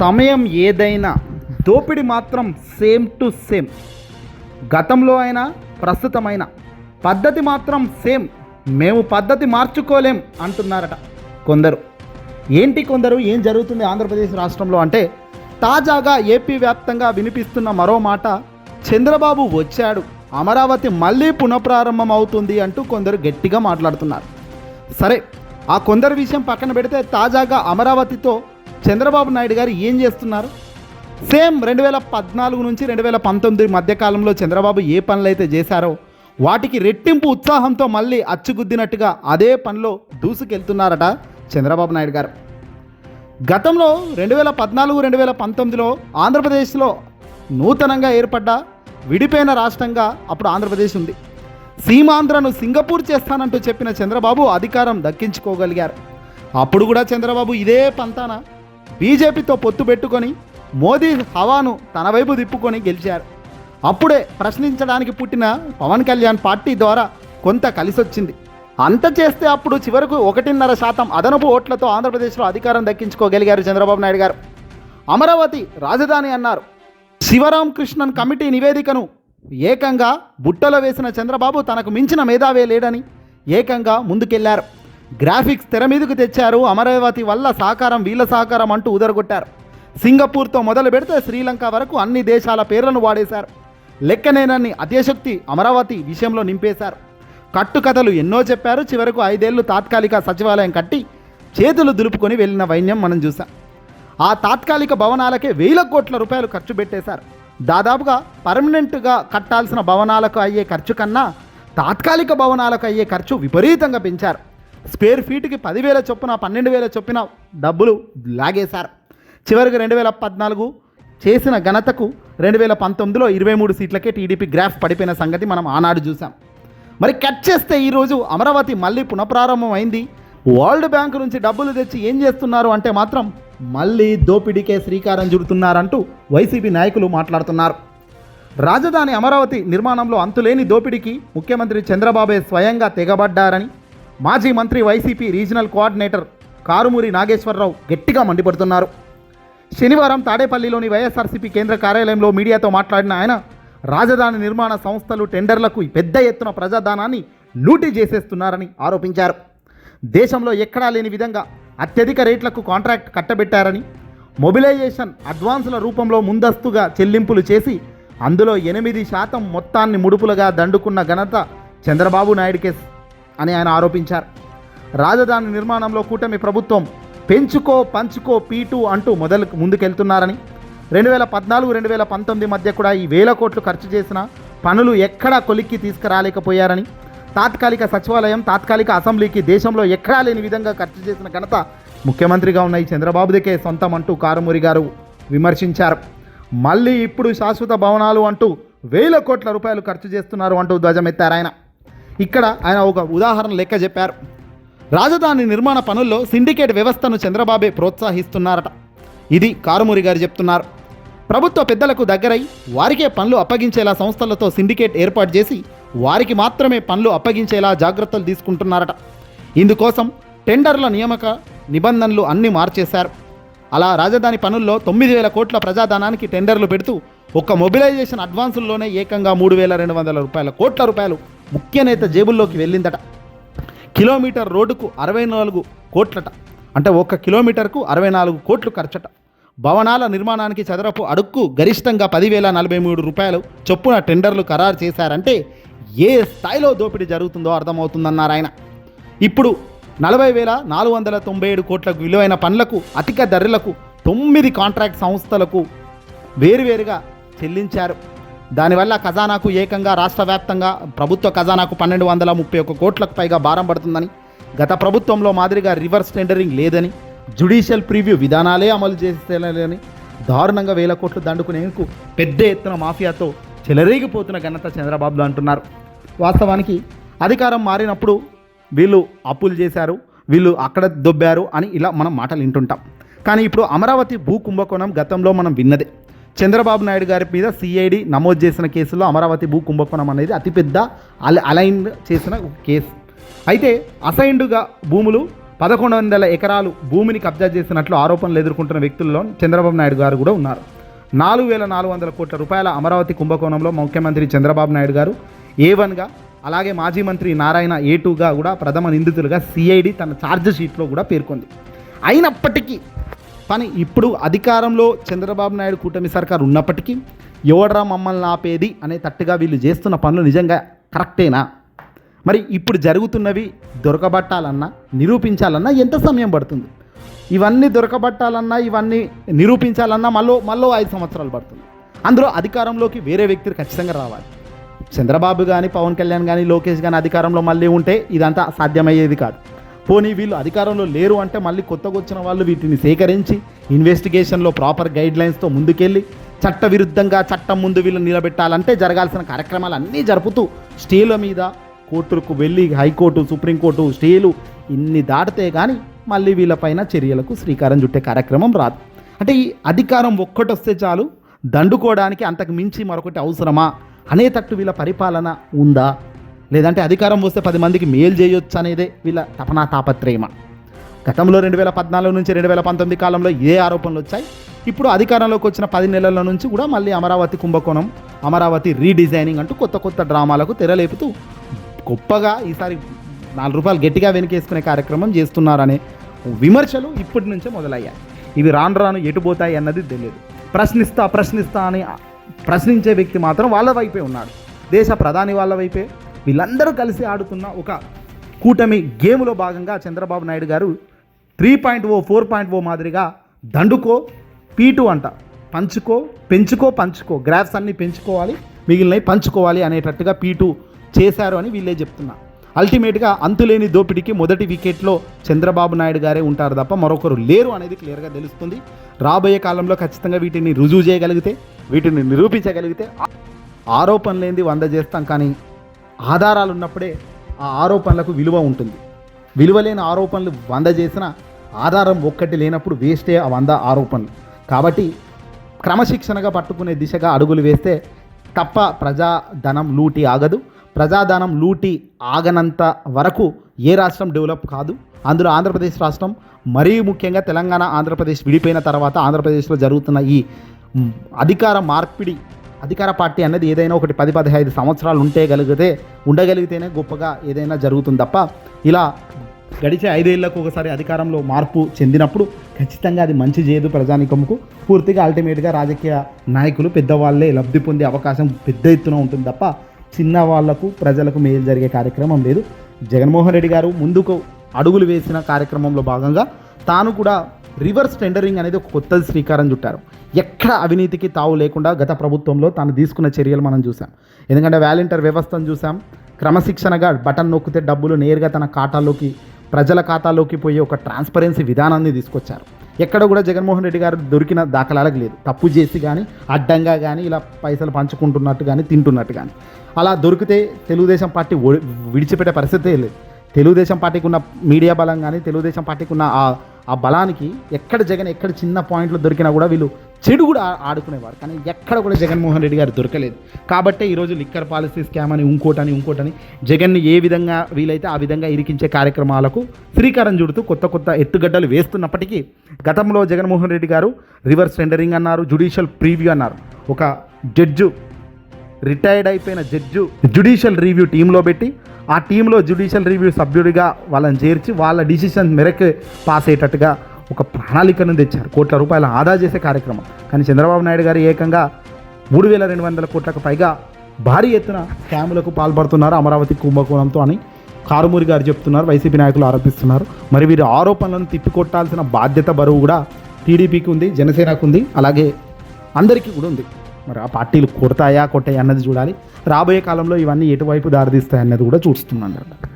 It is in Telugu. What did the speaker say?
సమయం ఏదైనా దోపిడి మాత్రం సేమ్ టు సేమ్ గతంలో అయినా ప్రస్తుతమైన పద్ధతి మాత్రం సేమ్ మేము పద్ధతి మార్చుకోలేం అంటున్నారట కొందరు. ఏంటి కొందరు? ఏం జరుగుతుంది ఆంధ్రప్రదేశ్ రాష్ట్రంలో అంటే తాజాగా ఏపీ వ్యాప్తంగా వినిపిస్తున్న మరో మాట చంద్రబాబు వచ్చాడు అమరావతి మళ్ళీ పునఃప్రారంభం అవుతుంది అంటూ కొందరు గట్టిగా మాట్లాడుతున్నారు. సరే ఆ కొందరి విషయం పక్కన పెడితే తాజాగా అమరావతితో చంద్రబాబు నాయుడు గారు ఏం చేస్తున్నారు? సేమ్ రెండు వేల పద్నాలుగు నుంచి రెండు వేల పంతొమ్మిది మధ్యకాలంలో చంద్రబాబు ఏ పనులు అయితే చేశారో వాటికి రెట్టింపు ఉత్సాహంతో మళ్ళీ అచ్చుగుద్దినట్టుగా అదే పనిలో దూసుకెళ్తున్నారట చంద్రబాబు నాయుడు గారు. గతంలో రెండు వేల పద్నాలుగు రెండు వేల పంతొమ్మిదిలో ఆంధ్రప్రదేశ్లో నూతనంగా ఏర్పడ్డ విడిపోయిన రాష్ట్రంగా అప్పుడు ఆంధ్రప్రదేశ్ ఉంది. సీమాంధ్రను సింగపూర్ చేస్తానంటూ చెప్పిన చంద్రబాబు అధికారం దక్కించుకోగలిగారు. అప్పుడు కూడా చంద్రబాబు ఇదే పంతాన బీజేపీతో పొత్తు పెట్టుకొని మోదీ హవాను తన వైపు తిప్పుకొని గెలిచారు. అప్పుడే ప్రశ్నించడానికి పుట్టిన పవన్ కళ్యాణ్ పార్టీ ద్వారా కొంత కలిసొచ్చింది. అంత చేస్తే అప్పుడు చివరకు ఒకటిన్నర శాతం అదనపు ఓట్లతో ఆంధ్రప్రదేశ్లో అధికారం దక్కించుకోగలిగారు చంద్రబాబు నాయుడు గారు. అమరావతి రాజధాని అన్నారు. శివరాం కృష్ణన్ కమిటీ నివేదికను ఏకంగా బుట్టలో వేసిన చంద్రబాబు తనకు మించిన మేధావే లేడని ఏకంగా ముందుకెళ్ళారు. గ్రాఫిక్స్ తెర మీదకు తెచ్చారు. అమరావతి వల్ల సహకారం వీళ్ళ సహకారం అంటూ ఉదరగొట్టారు. సింగపూర్తో మొదలు పెడితే శ్రీలంక వరకు అన్ని దేశాల పేర్లను వాడేశారు. లెక్కనేనన్ని అత్యశక్తి అమరావతి విషయంలో నింపేశారు. కట్టుకథలు ఎన్నో చెప్పారు. చివరకు ఐదేళ్ళు తాత్కాలిక సచివాలయం కట్టి చేతులు దులుపుకొని వెళ్ళిన వైన్యం మనం చూసాం ఆ తాత్కాలిక భవనాలకే వేల కోట్ల రూపాయలు ఖర్చు పెట్టేశారు. దాదాపుగా పర్మనెంట్గా కట్టాల్సిన భవనాలకు అయ్యే ఖర్చు కన్నా తాత్కాలిక భవనాలకు అయ్యే ఖర్చు విపరీతంగా పెంచారు. స్క్వేర్ ఫీట్కి పదివేల చొప్పున పన్నెండు వేల చొప్పున డబ్బులు లాగేశారు. చివరికి రెండు వేల పద్నాలుగు చేసిన ఘనతకు రెండు వేల పంతొమ్మిదిలో ఇరవై మూడు సీట్లకే టీడీపీ గ్రాఫ్ పడిపోయిన సంగతి మనం ఆనాడు చూసాం మరి కట్ చేస్తే ఈరోజు అమరావతి మళ్ళీ పునఃప్రారంభం అయింది వరల్డ్ బ్యాంక్ నుంచి డబ్బులు తెచ్చి ఏం చేస్తున్నారు అంటే మాత్రం మళ్ళీ దోపిడీకే శ్రీకారం చుడుతున్నారంటూ వైసీపీ నాయకులు మాట్లాడుతున్నారు. రాజధాని అమరావతి నిర్మాణంలో అంతులేని దోపిడీకి ముఖ్యమంత్రి చంద్రబాబే స్వయంగా తెగబడ్డారని మాజీ మంత్రి YCP regional coordinator Karumuri Nageswararao గట్టిగా మండిపడుతున్నారు. శనివారం తాడేపల్లిలోని వైఎస్ఆర్సీపీ కేంద్ర కార్యాలయంలో మీడియాతో మాట్లాడిన ఆయన రాజధాని నిర్మాణ సంస్థలు టెండర్లకు పెద్ద ఎత్తున ప్రజాదానాన్ని లూటీ చేసేస్తున్నారని ఆరోపించారు. దేశంలో ఎక్కడా లేని విధంగా అత్యధిక రేట్లకు కాంట్రాక్ట్ కట్టబెట్టారని మొబిలైజేషన్ అడ్వాన్సుల రూపంలో ముందస్తుగా చెల్లింపులు చేసి అందులో ఎనిమిది శాతం మొత్తాన్ని ముడుపులుగా దండుకున్న ఘనత చంద్రబాబు నాయుడికే అని ఆయన ఆరోపించారు. రాజధాని నిర్మాణంలో కూటమి ప్రభుత్వం పెంచుకో పంచుకో పీటు అంటూ మొదలు ముందుకెళ్తున్నారని రెండు వేల పద్నాలుగు రెండు వేల పంతొమ్మిది మధ్య కూడా ఈ వేల కోట్లు ఖర్చు చేసిన పనులు ఎక్కడా కొలిక్కి తీసుకురాలేకపోయారని తాత్కాలిక సచివాలయం తాత్కాలిక అసెంబ్లీకి దేశంలో ఎక్కడా లేని విధంగా ఖర్చు చేసిన ఘనత ముఖ్యమంత్రిగా ఉన్న ఈ చంద్రబాబుదికే సొంతం అంటూ కారుమూరి గారు విమర్శించారు. మళ్ళీ ఇప్పుడు శాశ్వత భవనాలు అంటూ వేల కోట్ల రూపాయలు ఖర్చు చేస్తున్నారు అంటూ ధ్వజమెత్తారు ఆయన. ఇక్కడ ఆయన ఒక ఉదాహరణ లెక్క చెప్పారు. రాజధాని నిర్మాణ పనుల్లో సిండికేట్ వ్యవస్థను చంద్రబాబే ప్రోత్సహిస్తున్నారట. ఇది కారుమూరి గారు చెప్తున్నారు. ప్రభుత్వ పెద్దలకు దగ్గరై వారికే పనులు అప్పగించేలా సంస్థలతో సిండికేట్ ఏర్పాటు చేసి వారికి మాత్రమే పనులు అప్పగించేలా జాగ్రత్తలు తీసుకుంటున్నారట. ఇందుకోసం టెండర్ల నియామక నిబంధనలు అన్నీ మార్చేశారు. అలా రాజధాని పనుల్లో తొమ్మిది వేల కోట్ల ప్రజాధనానికి టెండర్లు పెడుతూ ఒక్క మొబిలైజేషన్ అడ్వాన్సుల్లోనే ఏకంగా మూడు వేల రెండు వందల రూపాయల కోట్ల రూపాయలు ముఖ్య నేత జేబుల్లోకి వెళ్ళిందట. కిలోమీటర్ రోడ్డుకు అరవై నాలుగు కోట్లట. అంటే ఒక్క కిలోమీటర్కు అరవై నాలుగు కోట్లు ఖర్చట. భవనాల నిర్మాణానికి చదరపు అడుక్కు గరిష్టంగా పదివేల నలభై మూడు రూపాయలు చొప్పున టెండర్లు ఖరారు చేశారంటే ఏ స్థాయిలో దోపిడీ జరుగుతుందో అర్థమవుతుందన్నారు ఆయన. ఇప్పుడు నలభై వేల నాలుగు వందల తొంభై ఏడు కోట్లకు విలువైన పనులకు అధిక ధరలకు తొమ్మిది కాంట్రాక్ట్ సంస్థలకు వేరువేరుగా చెల్లించారు. దానివల్ల ఖజానాకు ఏకంగా రాష్ట్ర వ్యాప్తంగా ప్రభుత్వ ఖజానాకు పన్నెండు వందల ముప్పై ఒక్క కోట్లకు పైగా భారం పడుతుందని గత ప్రభుత్వంలో మాదిరిగా రివర్స్ టెండరింగ్ లేదని జుడిషియల్ ప్రివ్యూ విధానాలే అమలు చేసేలేదని దారుణంగా వేల కోట్లు దండుకునేందుకు పెద్ద ఎత్తున మాఫియాతో చెలరేగిపోతున్న ఘనత చంద్రబాబు అంటున్నారు. వాస్తవానికి అధికారం మారినప్పుడు వీళ్ళు అప్పులు చేశారు వీళ్ళు అక్కడ దొబ్బారు అని ఇలా మనం మాటలు వింటుంటాం. కానీ ఇప్పుడు అమరావతి భూ కుంభకోణం గతంలో మనం విన్నదే. చంద్రబాబు నాయుడు గారి మీద సిఐడి నమోదు చేసిన కేసులో అమరావతి భూ కుంభకోణం అనేది అతిపెద్ద అల అలైన్ చేసిన కేసు. అయితే అసైన్డ్గా భూములు పదకొండు వందల ఎకరాలు భూమిని కబ్జా చేసినట్లు ఆరోపణలు ఎదుర్కొంటున్న వ్యక్తుల్లో చంద్రబాబు నాయుడు గారు కూడా ఉన్నారు. నాలుగు వేల నాలుగు వందల కోట్ల రూపాయల అమరావతి కుంభకోణంలో ముఖ్యమంత్రి చంద్రబాబు నాయుడు గారు ఏ వన్గా అలాగే మాజీ మంత్రి నారాయణ ఏ టూగా కూడా ప్రథమ నిందితులుగా సిఐడి తన ఛార్జ్ షీట్లో కూడా పేర్కొంది. అయినప్పటికీ కానీ ఇప్పుడు అధికారంలో చంద్రబాబు నాయుడు కూటమి సర్కారు ఉన్నప్పటికీ ఎవడరా మమ్మల్ని ఆపేది అనే తట్టుగా వీళ్ళు చేస్తున్న పనులు నిజంగా కరెక్టేనా? మరి ఇప్పుడు జరుగుతున్నవి దొరకబట్టాలన్నా నిరూపించాలన్నా ఎంత సమయం పడుతుంది? ఇవన్నీ దొరకబట్టాలన్నా ఇవన్నీ నిరూపించాలన్నా మళ్ళీ మళ్ళీ ఐదు సంవత్సరాలు పడుతుంది. అందులో అధికారంలోకి వేరే వ్యక్తులు ఖచ్చితంగా రావాలి. చంద్రబాబు కానీ పవన్ కళ్యాణ్ కానీ లోకేష్ కానీ అధికారంలో మళ్ళీ ఉంటే ఇదంతా సాధ్యమయ్యేది కాదు. పోనీ వీళ్ళు అధికారంలో లేరు అంటే మళ్ళీ కొత్తగా వచ్చిన వాళ్ళు వీటిని సేకరించి ఇన్వెస్టిగేషన్లో ప్రాపర్ గైడ్ లైన్స్తో ముందుకెళ్ళి చట్టవిరుద్ధంగా చట్టం ముందు వీళ్ళని నిలబెట్టాలంటే జరగాల్సిన కార్యక్రమాలు అన్నీ జరుపుతూ స్టేల మీద కోర్టులకు వెళ్ళి హైకోర్టు సుప్రీంకోర్టు స్టేలు ఇన్ని దాటితే కానీ మళ్ళీ వీళ్ళపైన చర్యలకు శ్రీకారం చుట్టే కార్యక్రమం రాదు. అంటే ఈ అధికారం ఒక్కటొస్తే చాలు దండుకోవడానికి అంతకు మించి మరొకటి అవసరమా? అనేటట్టు వీళ్ళ పరిపాలన ఉందా? లేదంటే అధికారం వస్తే పది మందికి మేలు చేయొచ్చు అనేదే వీళ్ళ తపనా తాపత్రయమ గతంలో రెండు వేల పద్నాలుగు నుంచి రెండు వేల పంతొమ్మిది కాలంలో ఏ ఆరోపణలు వచ్చాయి? ఇప్పుడు అధికారంలోకి వచ్చిన పది నెలల నుంచి కూడా మళ్ళీ అమరావతి కుంభకోణం అమరావతి రీడిజైనింగ్ అంటూ కొత్త కొత్త డ్రామాలకు తెరలేపుతూ గొప్పగా ఈసారి నాలుగు రూపాయలు గట్టిగా వెనుకేసుకునే కార్యక్రమం చేస్తున్నారనే విమర్శలు ఇప్పటి నుంచే మొదలయ్యాయి. ఇవి రాను రాను ఎటుపోతాయి అన్నది తెలియదు. ప్రశ్నిస్తా ప్రశ్నిస్తా అని ప్రశ్నించే వ్యక్తి మాత్రం వాళ్ళ వైపే ఉన్నాడు. దేశ ప్రధాని వాళ్ళ వైపే వీళ్ళందరూ కలిసి ఆడుతున్న ఒక కూటమి గేమ్లో భాగంగా చంద్రబాబు నాయుడు గారు three point O four point O మాదిరిగా దండుకో పీటు అంట. పంచుకో పెంచుకో పంచుకో. గ్రాఫ్స్ అన్నీ పెంచుకోవాలి మిగిలినవి పంచుకోవాలి అనేటట్టుగా పీటు చేశారు అని వీళ్ళే చెప్తున్నా. అల్టిమేట్గా అంతులేని దోపిడీకి మొదటి వికెట్లో చంద్రబాబు నాయుడు గారే ఉంటారు తప్ప మరొకరు లేరు అనేది క్లియర్గా తెలుస్తుంది. రాబోయే కాలంలో ఖచ్చితంగా వీటిని రుజువు చేయగలిగితే వీటిని నిరూపించగలిగితే ఆరోపణ లేనిది వంద చేస్తాం కానీ ఆధారాలు ఉన్నప్పుడే ఆ ఆరోపణలకు విలువ ఉంటుంది. విలువలేని ఆరోపణలు వంద చేసిన ఆధారం ఒక్కటి లేనప్పుడు వేస్టే ఆ వంద ఆరోపణలు. కాబట్టి క్రమశిక్షణగా పట్టుకునే దిశగా అడుగులు వేస్తే తప్ప ప్రజాధనం లూటి ఆగదు. ప్రజాధనం లూటి ఆగనంత వరకు ఏ రాష్ట్రం డెవలప్ కాదు. అందులో ఆంధ్రప్రదేశ్ రాష్ట్రం మరీ ముఖ్యంగా తెలంగాణ ఆంధ్రప్రదేశ్ విడిపోయిన తర్వాత ఆంధ్రప్రదేశ్లో జరుగుతున్న ఈ అధికార మార్పిడి అధికార పార్టీ అనేది ఏదైనా ఒకటి పది పదిహేను సంవత్సరాలు ఉంటే గలిగితే ఉండగలిగితేనే గొప్పగా ఏదైనా జరుగుతుంది తప్ప ఇలా గడిచే ఐదేళ్ళకు ఒకసారి అధికారంలో మార్పు చెందినప్పుడు ఖచ్చితంగా అది మంచి చేయదు ప్రజానికంకు పూర్తిగా అల్టిమేట్గా రాజకీయ నాయకులు పెద్దవాళ్ళే లబ్ధి పొందే అవకాశం పెద్ద ఎత్తున ఉంటుంది తప్ప చిన్న వాళ్ళకు ప్రజలకు మేలు జరిగే కార్యక్రమం లేదు. జగన్మోహన్ రెడ్డి గారు ముందుకు అడుగులు వేసిన కార్యక్రమంలో భాగంగా తాను కూడా రివర్స్ టెండరింగ్ అనేది ఒక కొత్త శ్రీకారం చుట్టారు. ఎక్కడ అవినీతికి తావు లేకుండా గత ప్రభుత్వంలో తాను తీసుకున్న చర్యలు మనం చూసాం. ఎందుకంటే వ్యాలంటీర్ వ్యవస్థను చూసాం. క్రమశిక్షణగా బటన్ నొక్కితే డబ్బులు నేరుగా తన ఖాతాలోకి ప్రజల ఖాతాలోకి పోయే ఒక ట్రాన్స్పరెన్సీ విధానాన్ని తీసుకొచ్చారు. ఎక్కడ కూడా జగన్మోహన్ రెడ్డి గారు దొరికిన దాఖలాలకు లేదు. తప్పు చేసి కానీ అడ్డంగా కానీ ఇలా పైసలు పంచుకుంటున్నట్టు కానీ తింటున్నట్టు కానీ అలా దొరికితే తెలుగుదేశం పార్టీ విడిచిపెట్టే పరిస్థితే లేదు. తెలుగుదేశం పార్టీకి ఉన్న మీడియా బలం కానీ తెలుగుదేశం పార్టీకి ఉన్న ఆ ఆ బలానికి ఎక్కడ జగన్ ఎక్కడ చిన్న పాయింట్లు దొరికినా కూడా వీళ్ళు చెడు కూడా ఆడుకునేవారు. కానీ ఎక్కడ కూడా జగన్మోహన్ రెడ్డి గారు దొరకలేదు. కాబట్టే ఈరోజు లిక్కర్ పాలసీ స్కామ్ అని ఇంకోటని ఇంకోటని జగన్ని ఏ విధంగా వీలైతే ఆ విధంగా ఇరికించే కార్యక్రమాలకు శ్రీకారం చుడుతూ కొత్త కొత్త ఎత్తుగడ్డలు వేస్తున్నప్పటికీ గతంలో జగన్మోహన్ రెడ్డి గారు రివర్స్ టెండరింగ్ అన్నారు జుడిషియల్ ప్రీవ్యూ అన్నారు. ఒక జడ్జు రిటైర్డ్ అయిపోయిన జడ్జు జుడిషియల్ రివ్యూ టీంలో పెట్టి ఆ టీంలో జ్యుడిషియల్ రివ్యూ సభ్యుడిగా వాళ్ళని చేర్చి వాళ్ళ డిసిషన్ మేరకు పాస్ అయ్యేటట్టుగా ఒక ప్రణాళికను తెచ్చారు. కోట్ల రూపాయల ఆదా చేసే కార్యక్రమం. కానీ చంద్రబాబు నాయుడు గారు ఏకంగా మూడు వేల రెండు వందల కోట్లకు పైగా భారీ ఎత్తున స్కాములకు పాల్పడుతున్నారు అమరావతి కుంభకోణంతో అని కారుమూరి గారు చెప్తున్నారు. వైసీపీ నాయకులు ఆరోపిస్తున్నారు. మరి వీరి ఆరోపణలను తిప్పికొట్టాల్సిన బాధ్యత బరువు కూడా టీడీపీకి ఉంది జనసేనకు ఉంది అలాగే అందరికీ కూడా ఉంది. మరి ఆ పార్టీలు కొడతాయా కొట్టాయా అన్నది చూడాలి. రాబోయే కాలంలో ఇవన్నీ ఎటువైపు దారితీస్తాయి అన్నది కూడా చూస్తున్నాను.